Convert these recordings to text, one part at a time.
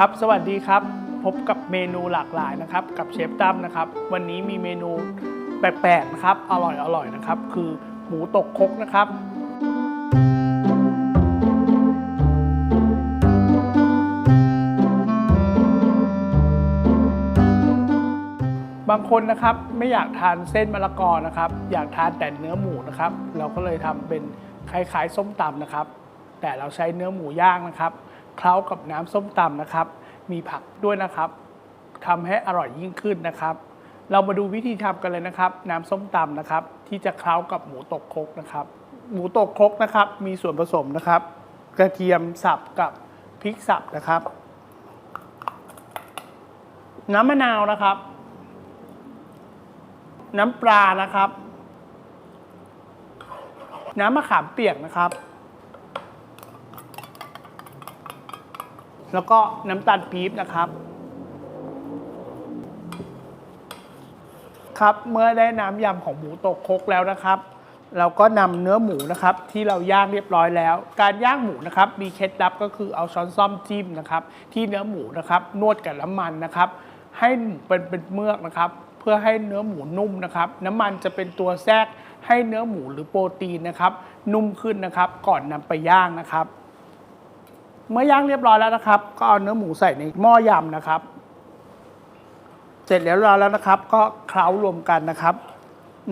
ครับ สวัสดีครับ พบกับเมนูหลากหลายนะครับ กับเชฟตั้มนะครับ วันนี้มีเมนูแปลกๆนะครับ อร่อยอร่อยนะครับ คือหมูตกคกนะครับ บางคนนะครับไม่อยากทานเส้นมะละกอนะครับ อยากทานแต่เนื้อหมูนะครับ เราก็เลยทำเป็นคล้ายๆส้มตำนะครับ แต่เราใช้เนื้อหมูย่างนะครับ เคล้ากับน้ำส้มตำนะครับ มีผักด้วยนะครับทำให้อร่อยยิ่งขึ้นนะครับ เรามาดูวิธีทำกันเลยนะครับ น้ำส้มตำนะครับ ที่จะเคล้ากับหมูตกครกนะครับ หมูตกครกนะครับ มีส่วนผสมนะครับ กระเทียมสับกับพริกสับนะครับ น้ำมะนาวนะครับ น้ำปลานะครับ น้ำมะขามเปียกนะครับ แล้วก็น้ำตาลปี๊บนะครับ ครับเมื่อได้น้ำยำของหมูตกคกแล้วนะครับ เราก็นำเนื้อหมูนะครับ ที่เราย่างเรียบร้อยแล้ว การย่างหมูนะครับ มีเคล็ดลับก็คือเอาช้อนซ่อมจิ้มนะครับ ที่เนื้อหมูนะครับ นวดกับน้ำมันนะครับ ให้หมูเป็นเป็นเมือกนะครับ เพื่อให้เนื้อหมูนุ่มนะครับ น้ำมันจะเป็นตัวแทรกให้เนื้อหมูหรือโปรตีนนะครับ นุ่มขึ้นนะครับ ก่อนนำไปย่างนะครับ เมื่อย่างเรียบร้อยแล้วนะครับ ก็เอาเนื้อหมูใส่ในหม้อยำนะครับ เสร็จแล้วแล้วนะครับ ก็เคล้ารวมกันนะครับ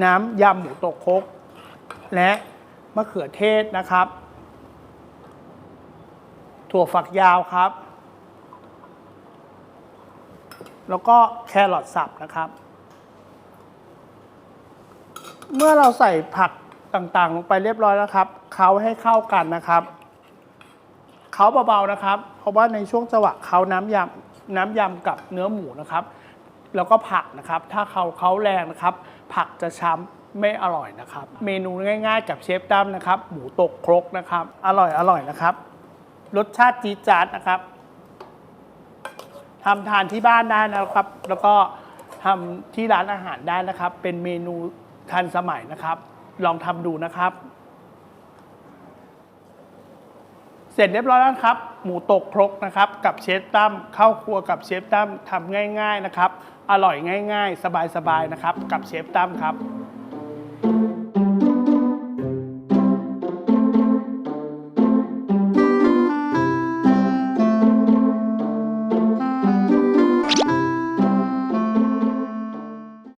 น้ำยำหมูตกคก และมะเขือเทศนะครับ ถั่วฝักยาวครับ แล้วก็แครอทสับนะครับ เมื่อเราใส่ผักต่างๆ ลงไปเรียบร้อยแล้วครับเคล้าให้เข้ากันนะครับ เขาเบาๆนะครับ เพราะว่าในช่วงจังหวะเขาน้ำยำน้ำยำกับเนื้อหมูนะครับ แล้วก็ผักนะครับ ถ้าเขาเขาแรงนะครับ ผักจะช้ำไม่อร่อยนะครับ เมนูง่าย ๆ กับเชฟตั้มนะครับ หมูตกครกนะครับ อร่อยอร่อยนะครับ รสชาติจี๊ดจ๊าดนะครับทำทานที่บ้านได้นะครับ แล้วก็ทำที่ร้านอาหารได้นะครับ เป็นเมนูทันสมัยนะครับ ลองทำดูนะครับ เสร็จเรียบร้อยแล้วครับ หมูตกครกนะครับ กับเชฟตั้มเข้าครัวกับเชฟตั้มทำง่าย ๆนะครับ อร่อยง่าย ๆ สบายๆนะครับ กับเชฟตั้มครับ